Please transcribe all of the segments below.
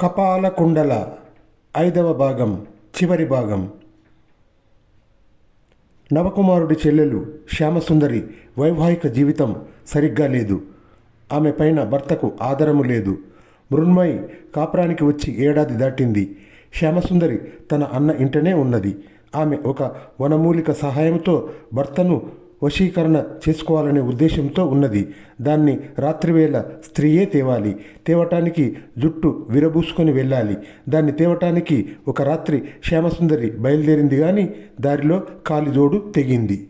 కపాల కుండల ఐదవ భాగం చివరి భాగం. నవకుమారుడి చెల్లెలు శ్యామసుందరి వైవాహిక జీవితం సరిగ్గా లేదు. ఆమె పైన భర్తకు ఆదరము లేదు. మృణ్మయి కాపురానికి వచ్చి ఏడాది దాటింది. శ్యామసుందరి తన అన్న ఇంటనే ఉన్నది. ఆమె ఒక వనమూలిక సహాయంతో భర్తను వశీకరణ చేసుకోవాలనే ఉద్దేశంతో ఉన్నది. దాన్ని రాత్రివేళ స్త్రీయే తేవాలి. తేవటానికి జుట్టు విరబూసుకొని వెళ్ళాలి. దాన్ని తేవటానికి ఒక రాత్రి శ్యామసుందరి బయలుదేరింది కానీ దారిలో కాలిజోడు తెగింది.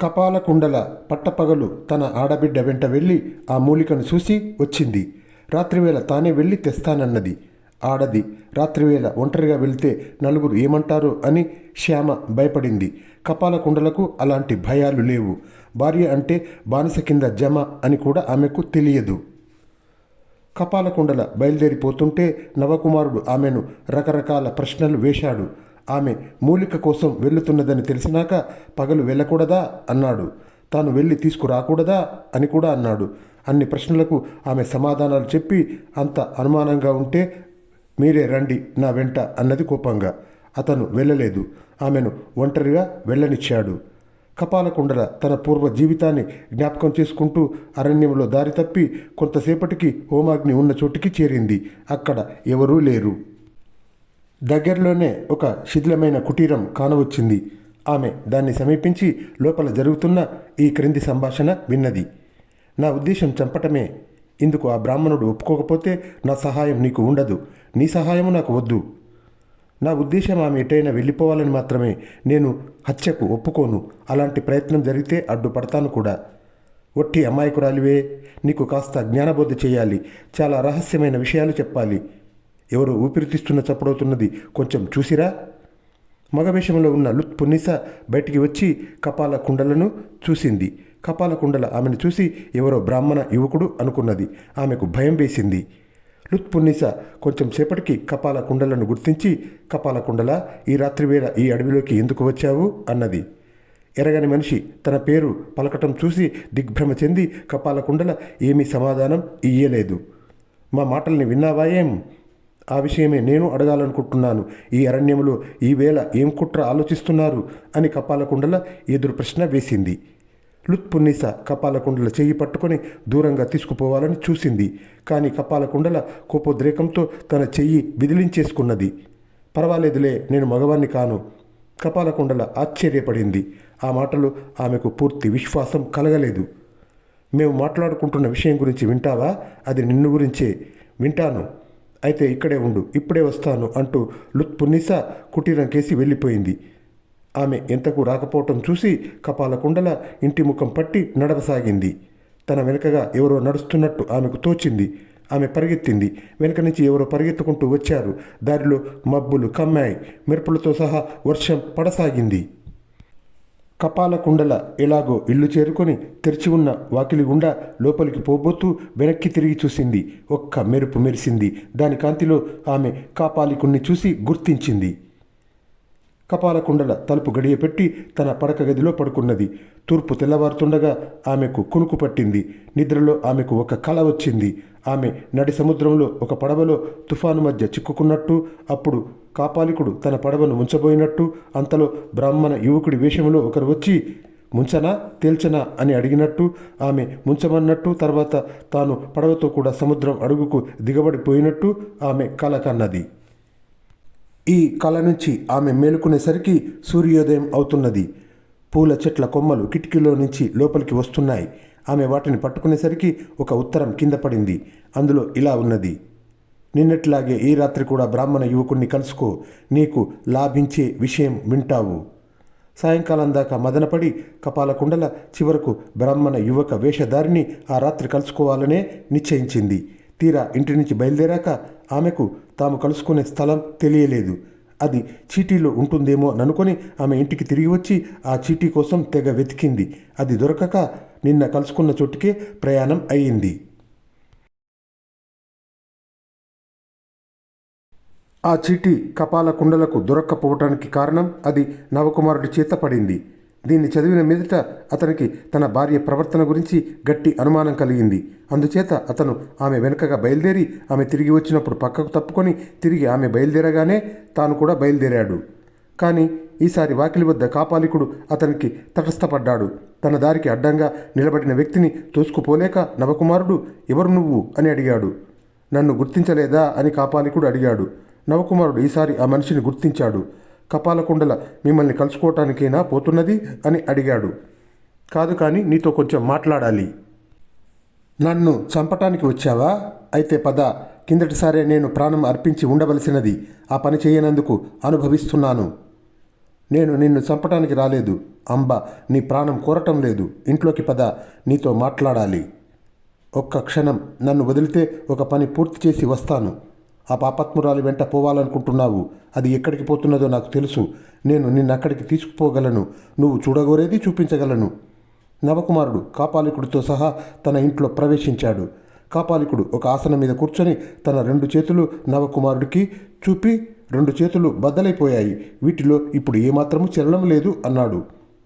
కపాల కుండల పట్టపగలు తన ఆడబిడ్డ వెంట వెళ్ళి ఆ మూలికను చూసి వచ్చింది. రాత్రివేళ తానే వెళ్ళి తెస్తానన్నది. ఆడది. రాత్రివేళ ఒంటరిగా వెళ్తే నలుగురు ఏమంటారు అని శ్యామ భయపడింది. కపాల కుండలకు అలాంటి భయాలు లేవు. భార్య అంటే బానిస కింద జమ అని కూడా ఆమెకు తెలియదు. కపాలకుండల బయలుదేరిపోతుంటే నవకుమారుడు ఆమెను రకరకాల ప్రశ్నలు వేశాడు. ఆమె మూలిక కోసం వెళ్తున్నదని తెలిసినాక పగలు వెళ్ళకూడదా? అన్నాడు. తాను వెళ్ళి తీసుకురాకూడదా? అని కూడా అన్నాడు. అన్ని ప్రశ్నలకు ఆమె సమాధానాలు చెప్పి అంత అనుమానంగా ఉంటే మీరే రండి నా వెంట అన్నది కోపంగా. అతను వెళ్ళలేదు. ఆమెను ఒంటరిగా వెళ్ళనిచ్చాడు. కపాలకుండల తన పూర్వ జీవితాన్ని జ్ఞాపకం చేసుకుంటూ అరణ్యంలో దారి తప్పి కొంతసేపటికి హోమాగ్ని ఉన్న చోటికి చేరింది. అక్కడ ఎవరూ లేరు. దగ్గరలోనే ఒక శిథిలమైన కుటీరం కానవచ్చింది. ఆమె దాన్ని సమీపించి లోపల జరుగుతున్న ఈ క్రింది సంభాషణ విన్నది. నా ఉద్దేశం చంపటమే. ఇందుకు ఆ బ్రాహ్మణుడు ఒప్పుకోకపోతే నా సహాయం నీకు ఉండదు. నీ సహాయము నాకు వద్దు. నా ఉద్దేశం ఆమె ఎటైనా వెళ్ళిపోవాలని మాత్రమే నేను హత్యకు ఒప్పుకోను. అలాంటి ప్రయత్నం జరిగితే అడ్డుపడతాను కూడా. ఒట్టి అమాయకురాలివే నీకు కాస్త జ్ఞానబోధ చేయాలి. చాలా రహస్యమైన విషయాలు చెప్పాలి. ఎవరు ఊపిరితిస్తున్న చప్పుడవుతున్నది కొంచెం చూసిరా? మగవేషంలో ఉన్న లుత్ పున్నీస బయటికి వచ్చి కపాల కుండలను చూసింది. కపాల కుండల ఆమెను చూసి ఎవరో బ్రాహ్మణ యువకుడు అనుకున్నది. ఆమెకు భయం వేసింది. లుత్పున్నీస కొంచెం సేపటికి కపాల కుండలను గుర్తించి కపాల కుండల ఈ రాత్రివేళ ఈ అడవిలోకి ఎందుకు వచ్చావు? అన్నది. ఎరగని మనిషి తన పేరు పలకటం చూసి దిగ్భ్రమ చెంది కపాల కుండల ఏమీ సమాధానం ఇయ్యలేదు. మా మాటల్ని విన్నావా ఏం? ఆ విషయమే నేను అడగాలనుకుంటున్నాను. ఈ అరణ్యంలో ఈ వేళ ఏం కుట్ర ఆలోచిస్తున్నారు? అని కపాలకుండల ఎదురు ప్రశ్న వేసింది. లుత్పున్నీస కపాలకుండల చెయ్యి పట్టుకొని దూరంగా తీసుకుపోవాలని చూసింది. కానీ కపాలకుండల కోపోద్రేకంతో తన చెయ్యి విదిలించేసుకున్నది. పర్వాలేదులే నేను మగవాణ్ణి కాను. కపాలకుండల ఆశ్చర్యపడింది. ఆ మాటలు ఆమెకు పూర్తి విశ్వాసం కలగలేదు. మేము మాట్లాడుకుంటున్న విషయం గురించి వింటావా? అది నిన్ను గురించే. వింటాను. అయితే ఇక్కడే ఉండు ఇప్పుడే వస్తాను అంటూ లుత్పున్నీస కుటీరం కేసి వెళ్ళిపోయింది. ఆమె ఎంతకు రాకపోవటం చూసి కపాలకుండల ఇంటి ముఖం పట్టి నడవసాగింది. తన వెనుకగా ఎవరో నడుస్తున్నట్టు ఆమెకు తోచింది. ఆమె పరిగెత్తింది. వెనుక నుంచి ఎవరో పరిగెత్తుకుంటూ వచ్చారు. దారిలో మబ్బులు కమ్మాయి. మెరుపులతో సహా వర్షం పడసాగింది. కపాల కుండల ఎలాగో ఇల్లు చేరుకొని తెరిచి ఉన్న వాకిలి గుండా లోపలికి పోబోతూ వెనక్కి తిరిగి చూసింది. ఒక్క మెరుపు మెరిసింది. దాని కాంతిలో ఆమె కాపాలికుణ్ణి చూసి గుర్తించింది. కపాలకుండల తలుపు గడియ పెట్టి తన పడక గదిలో పడుకున్నది. తూర్పు తెల్లవారుతుండగా ఆమెకు కునుకు పట్టింది. నిద్రలో ఆమెకు ఒక కళ వచ్చింది. ఆమె నడి సముద్రంలో ఒక పడవలో తుఫాను మధ్య చిక్కుకున్నట్టు అప్పుడు కాపాలికుడు తన పడవను ముంచబోయినట్టు అంతలో బ్రాహ్మణ యువకుడి వేషంలో ఒకరు వచ్చి ముంచనా తేల్చనా? అని అడిగినట్టు ఆమె ముంచమన్నట్టు తర్వాత తాను పడవతో కూడా సముద్రం అడుగుకు దిగబడిపోయినట్టు ఆమె కల కన్నది ఈ కళ నుంచి ఆమె మేలుకునేసరికి సూర్యోదయం అవుతున్నది. పూల చెట్ల కొమ్మలు కిటికీలో నుంచి లోపలికి వస్తున్నాయి. ఆమె వాటిని పట్టుకునేసరికి ఒక ఉత్తరం కింద పడింది. అందులో ఇలా ఉన్నది. నిన్నట్లాగే ఈ రాత్రి కూడా బ్రాహ్మణ యువకుణ్ణి కలుసుకో. నీకు లాభించే విషయం వింటావు. సాయంకాలం దాకా మదనపడి కపాలకుండల చివరకు బ్రాహ్మణ యువక వేషధారిని ఆ రాత్రి కలుసుకోవాలనే నిశ్చయించింది. తీరా ఇంటి నుంచి బయలుదేరాక ఆమెకు తాము కలుసుకునే స్థలం తెలియలేదు. అది చీటీలో ఉంటుందేమో అనుకొని ఆమె ఇంటికి తిరిగి వచ్చి ఆ చీటీ కోసం తెగ వెతికింది. అది దొరకక నిన్న కలుసుకున్న చోటుకే ప్రయాణం అయ్యింది. ఆ చీటీ కపాల కుండలకు దొరక్కపోవటానికి కారణం అది నవకుమారుడి చేత పడింది. దీన్ని చదివిన మీదట అతనికి తన భార్య ప్రవర్తన గురించి గట్టి అనుమానం కలిగింది. అందుచేత అతను ఆమె వెనుకగా బయలుదేరి ఆమె తిరిగి వచ్చినప్పుడు పక్కకు తప్పుకొని తిరిగి ఆమె బయలుదేరగానే తాను కూడా బయలుదేరాడు. కానీ ఈసారి వాకిలి వద్ద కాపాలికుడు అతనికి తటస్థపడ్డాడు. తన దారికి అడ్డంగా నిలబడిన వ్యక్తిని తోసుకుపోలేక నవకుమారుడు ఎవరు నువ్వు అని అడిగాడు. నన్ను గుర్తించలేదా అని కాపాలికుడు అడిగాడు. నవకుమారుడు ఈసారి ఆ మనిషిని గుర్తించాడు. కపాలకుండల మిమ్మల్ని కలుసుకోవటానికైనా పోతున్నది? అని అడిగాడు. కాదు కానీ నీతో కొంచెం మాట్లాడాలి. నన్ను చంపటానికి వచ్చావా? అయితే పద. కిందటిసారే నేను ప్రాణం అర్పించి ఉండవలసినది. ఆ పని చేయనందుకు అనుభవిస్తున్నాను. నేను నిన్ను చంపటానికి రాలేదు. అంబ నీ ప్రాణం కోరటం లేదు. ఇంట్లోకి పద. నీతో మాట్లాడాలి. ఒక్క క్షణం నన్ను వదిలితే ఒక పని పూర్తి చేసి వస్తాను. ఆ పాపత్మురాలు వెంట పోవాలనుకుంటున్నావు. అది ఎక్కడికి పోతున్నదో నాకు తెలుసు. నేను నిన్ను అక్కడికి తీసుకుపోగలను. నువ్వు చూడగోరేది చూపించగలను. నవకుమారుడు కాపాలికుడితో సహా తన ఇంట్లో ప్రవేశించాడు. కాపాలికుడు ఒక ఆసనం మీద కూర్చొని తన రెండు చేతులు నవకుమారుడికి చూపి రెండు చేతులు బద్దలైపోయాయి. వీటిలో ఇప్పుడు ఏమాత్రము చలనం లేదు అన్నాడు.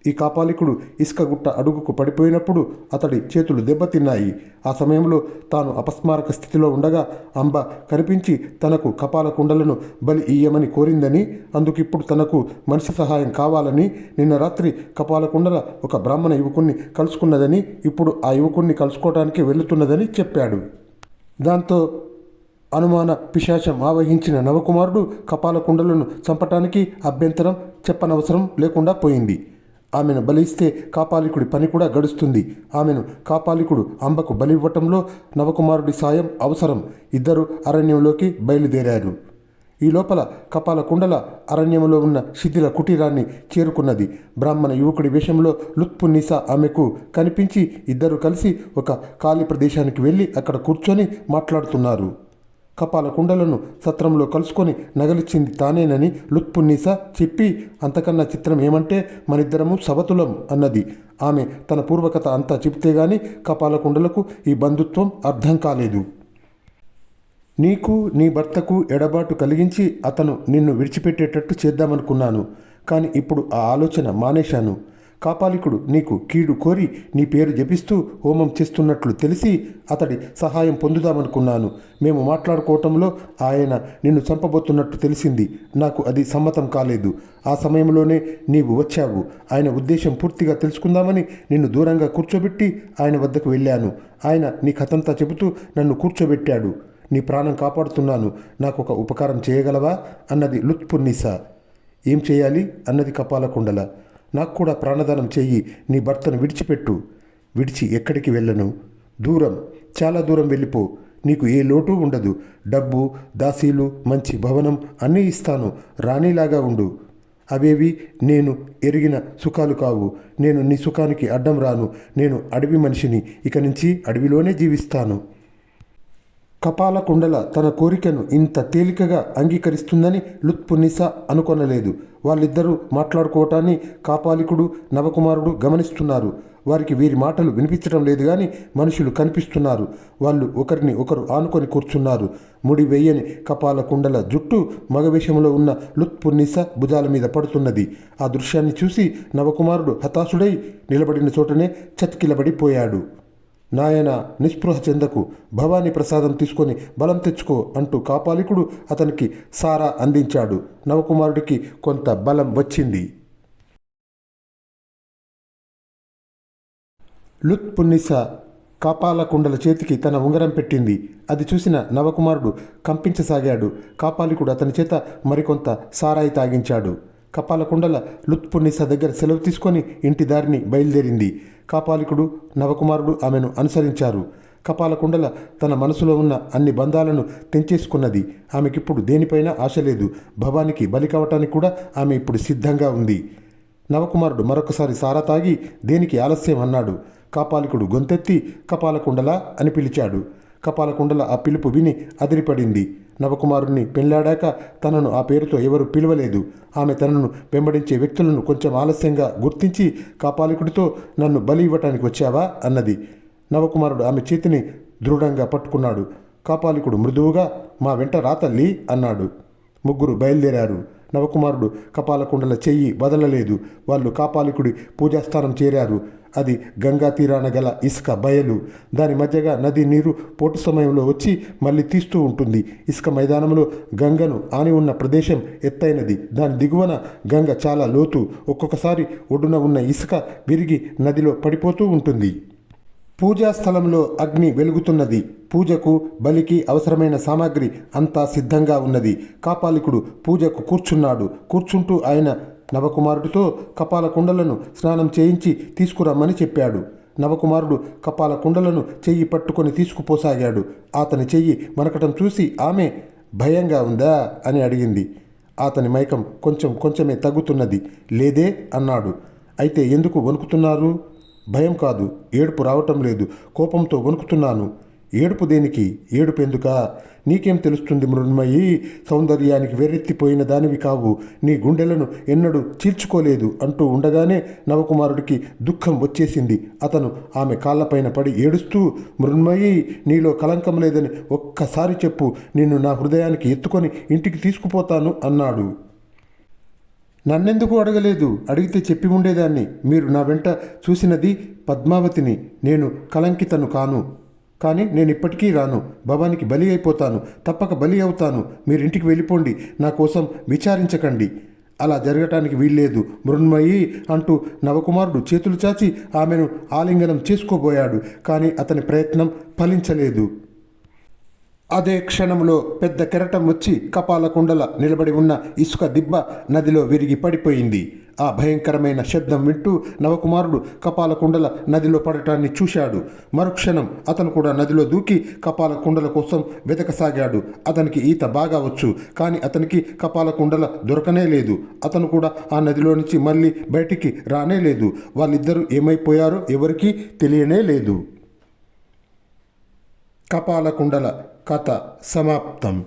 ఈ కాపాలికుడు ఇసుక గుట్ట అడుగుకు పడిపోయినప్పుడు అతడి చేతులు దెబ్బతిన్నాయి. ఆ సమయంలో తాను అపస్మారక స్థితిలో ఉండగా అంబ కనిపించి తనకు కపాల కుండలను బలి ఇయ్యమని కోరిందని అందుకిప్పుడు తనకు మనిషి సహాయం కావాలని నిన్న రాత్రి కపాల కుండల ఒక బ్రాహ్మణ యువకుణ్ణి కలుసుకున్నదని ఇప్పుడు ఆ యువకుణ్ణి కలుసుకోవడానికి వెళుతున్నదని చెప్పాడు. దాంతో అనుమాన పిశాచం ఆవహించిన నవకుమారుడు కపాల కుండలను చంపటానికి అభ్యంతరం చెప్పనవసరం లేకుండా పోయింది. ఆమెను బలిస్తే కాపాలికుడి పని కూడా గడుస్తుంది. ఆమెను కాపాలికుడు అంబకు బలివ్వటంలో నవకుమారుడి సాయం అవసరం. ఇద్దరు అరణ్యంలోకి బయలుదేరారు. ఈ లోపల కపాల కుండల అరణ్యంలో ఉన్న శిథిల కుటీరాన్ని చేరుకున్నది. బ్రాహ్మణ యువకుడి వేషంలో లుత్పున్నీసా ఆమెకు కనిపించి ఇద్దరు కలిసి ఒక ఖాళీ ప్రదేశానికి వెళ్ళి అక్కడ కూర్చొని మాట్లాడుతున్నారు. కపాల కుండలను సత్రంలో కలుసుకొని నగలిచ్చింది తానేనని లుత్పున్నీస చెప్పి అంతకన్నా చిత్రం ఏమంటే మనిద్దరము సవతులం అన్నది. ఆమె తన పూర్వకథ అంతా చెబితే గాని కపాల కుండలకు ఈ బంధుత్వం అర్థం కాలేదు. నీకు నీ భర్తకు ఎడబాటు కలిగించి అతను నిన్ను విడిచిపెట్టేటట్టు చేద్దామనుకున్నాను. కానీ ఇప్పుడు ఆ ఆలోచన మానేశాను. కాపాలికుడు నీకు కీడు కోరి నీ పేరు జపిస్తూ హోమం చేస్తున్నట్లు తెలిసి అతడి సహాయం పొందుదామనుకున్నాను. మేము మాట్లాడుకోవటంలో ఆయన నిన్ను చంపబోతున్నట్టు తెలిసింది. నాకు అది సమ్మతం కాలేదు. ఆ సమయంలోనే నీవు వచ్చావు. ఆయన ఉద్దేశం పూర్తిగా తెలుసుకుందామని నిన్ను దూరంగా కూర్చోబెట్టి ఆయన వద్దకు వెళ్ళాను. ఆయన నీ కథంతా చెబుతూ నన్ను కూర్చోబెట్టాడు. నీ ప్రాణం కాపాడుతున్నాను. నాకు ఒక ఉపకారం చేయగలవా? అన్నది లుత్పున్నీసా ఏం చేయాలి? అన్నది కపాలకుండల. నాకు కూడా ప్రాణదానం చెయ్యి నీ భర్తను విడిచిపెట్టు. విడిచి ఎక్కడికి వెళ్ళను? దూరం చాలా దూరం వెళ్ళిపో. నీకు ఏ లోటు ఉండదు. డబ్బు దాసీలు మంచి భవనం అన్నీ ఇస్తాను. రాణిలాగా ఉండు. అవేవి? నేను ఎరిగిన సుఖాలు కావు. నేను నీ సుఖానికి అడ్డం రాను. నేను అడవి మనిషిని. ఇక నుంచి అడవిలోనే జీవిస్తాను. కపాలకుండల తన కోరికను ఇంత తేలికగా అంగీకరిస్తుందని లుత్పునిసా అనుకొనలేదు. వాళ్ళిద్దరూ మాట్లాడుకోవటాన్ని కాపాలికుడు నవకుమారుడు గమనిస్తున్నారు. వారికి వీరి మాటలు వినిపించడం లేదు కానీ మనుషులు కనిపిస్తున్నారు. వాళ్ళు ఒకరిని ఒకరు ఆనుకొని కూర్చున్నారు. ముడి వెయ్యని కపాల కుండల జుట్టు మగవేషంలో ఉన్న లుత్పున్నిస భుజాల మీద పడుతున్నది. ఆ దృశ్యాన్ని చూసి నవకుమారుడు హతాశుడై నిలబడిన చోటనే చతికిలబడిపోయాడు. నాయన నిస్పృహ చెందకు భవానీ ప్రసాదం తీసుకొని బలం తెచ్చుకో అంటూ కాపాలికుడు అతనికి సారా అందించాడు. నవకుమారుడికి కొంత బలం వచ్చింది. లుత్పున్నిస కాపాలకుండల చేతికి తన ఉంగరం పెట్టింది. అది చూసిన నవకుమారుడు కంపించసాగాడు. కాపాలికుడు అతని చేత మరికొంత సారాయి తాగించాడు. కపాలకుండల లుత్పున్నిస దగ్గర సెలవు తీసుకొని ఇంటి దారిని బయలుదేరింది. కాపాలికుడు నవకుమారుడు ఆమెను అనుసరించారు. కపాలకుండల తన మనసులో ఉన్న అన్ని బంధాలను తెంచేసుకున్నది. ఆమెకిప్పుడు దేనిపైన ఆశ లేదు. భవానికి బలి కావటానికి కూడా ఆమె ఇప్పుడు సిద్ధంగా ఉంది. నవకుమారుడు మరొకసారి సారా తాగి దేనికి ఆలస్యం అన్నాడు. కాపాలికుడు గొంతెత్తి కపాలకుండల అని పిలిచాడు. కపాలకుండల ఆ పిలుపు విని అదిరిపడింది. నవకుమారుణ్ణి పెళ్ళాడాక తనను ఆ పేరుతో ఎవరు పిలవలేదు. ఆమె తనను వెంబడించే వ్యక్తులను కొంచెం ఆలస్యంగా గుర్తించి కాపాలికుడితో నన్ను బలి ఇవ్వటానికి వచ్చావా? అన్నది. నవకుమారుడు ఆమె చేతిని దృఢంగా పట్టుకున్నాడు. కాపాలికుడు మృదువుగా మా వెంట రాతల్లి అన్నాడు. ముగ్గురు బయలుదేరారు. నవకుమారుడు కపాలకుండల చెయ్యి వదలలేదు. వాళ్ళు కాపాలికుడి పూజాస్థానం చేరారు. అది గంగా తీరాన గల ఇసుక బయలు. దాని మధ్యగా నది నీరు పోటు సమయంలో వచ్చి మళ్ళీ తీస్తూ ఉంటుంది. ఇసుక మైదానంలో గంగను ఆని ఉన్న ప్రదేశం ఎత్తైనది. దాని దిగువన గంగ చాలా లోతు. ఒక్కొక్కసారి ఒడ్డున ఉన్న ఇసుక విరిగి నదిలో పడిపోతూ ఉంటుంది. పూజా స్థలంలో అగ్ని వెలుగుతున్నది. పూజకు బలికి అవసరమైన సామాగ్రి అంతా సిద్ధంగా ఉన్నది. కాపాలికుడు పూజకు కూర్చున్నాడు. కూర్చుంటూ ఆయన నవకుమారుడితో కపాల కుండలను స్నానం చేయించి తీసుకురమ్మని చెప్పాడు. నవకుమారుడు కపాల కుండలను చెయ్యి పట్టుకొని తీసుకుపోసాగాడు. అతని చెయ్యి మనకటం చూసి ఆమె భయంగా ఉందా? అని అడిగింది. అతని మైకం కొంచెం కొంచెమే తగ్గుతున్నది. లేదే అన్నాడు. అయితే ఎందుకు వణుకుతున్నారు? భయం కాదు. ఏడుపు రావటం లేదు. కోపంతో వణుకుతున్నాను. ఏడుపు దేనికి? ఏడుపు ఎందుకా? నీకేం తెలుస్తుంది మృణ్మయి? సౌందర్యానికి వెర్రెత్తిపోయిన దానివి కావు. నీ గుండెలను ఎన్నడూ చీల్చుకోలేదు అంటూ ఉండగానే నవకుమారుడికి దుఃఖం వచ్చేసింది. అతను ఆమె కాళ్ళపైన పడి ఏడుస్తూ మృణ్మయి నీలో కలంకం లేదని ఒక్కసారి చెప్పు. నిన్ను నా హృదయానికి ఎత్తుకొని ఇంటికి తీసుకుపోతాను అన్నాడు. నన్నెందుకు అడగలేదు? అడిగితే చెప్పి ఉండేదాన్ని. మీరు నా వెంట చూసినది పద్మావతిని. నేను కలంకితను కాను. కానీ నేను ఇప్పటికీ రాను. భవానికి బలి అయిపోతాను. తప్పక బలి అవుతాను. మీరు ఇంటికి వెళ్ళిపోండి. నా కోసం విచారించకండి. అలా జరగటానికి వీల్లేదు. మృణ్మయి అంటూ నవకుమారుడు చేతులు చాచి ఆమెను ఆలింగనం చేసుకోబోయాడు. కానీ అతని ప్రయత్నం ఫలించలేదు. అదే క్షణంలో పెద్ద కెరటం వచ్చి కపాల కుండల నిలబడి ఉన్న ఇసుక దిబ్బ నదిలో విరిగి పడిపోయింది. ఆ భయంకరమైన శబ్దం వింటూ నవకుమారుడు కపాలకుండల నదిలో పడటాన్ని చూశాడు. మరుక్షణం అతను కూడా నదిలో దూకి కపాల కుండల కోసం వెతకసాగాడు. అతనికి ఈత బాగా వచ్చు కానీ అతనికి కపాలకుండల దొరకనే లేదు. అతను కూడా ఆ నదిలో నుంచి మళ్ళీ బయటికి రానే లేదు. వాళ్ళిద్దరూ ఏమైపోయారో ఎవరికీ తెలియనే లేదు. కపాలకుండల కథ సమాప్తం.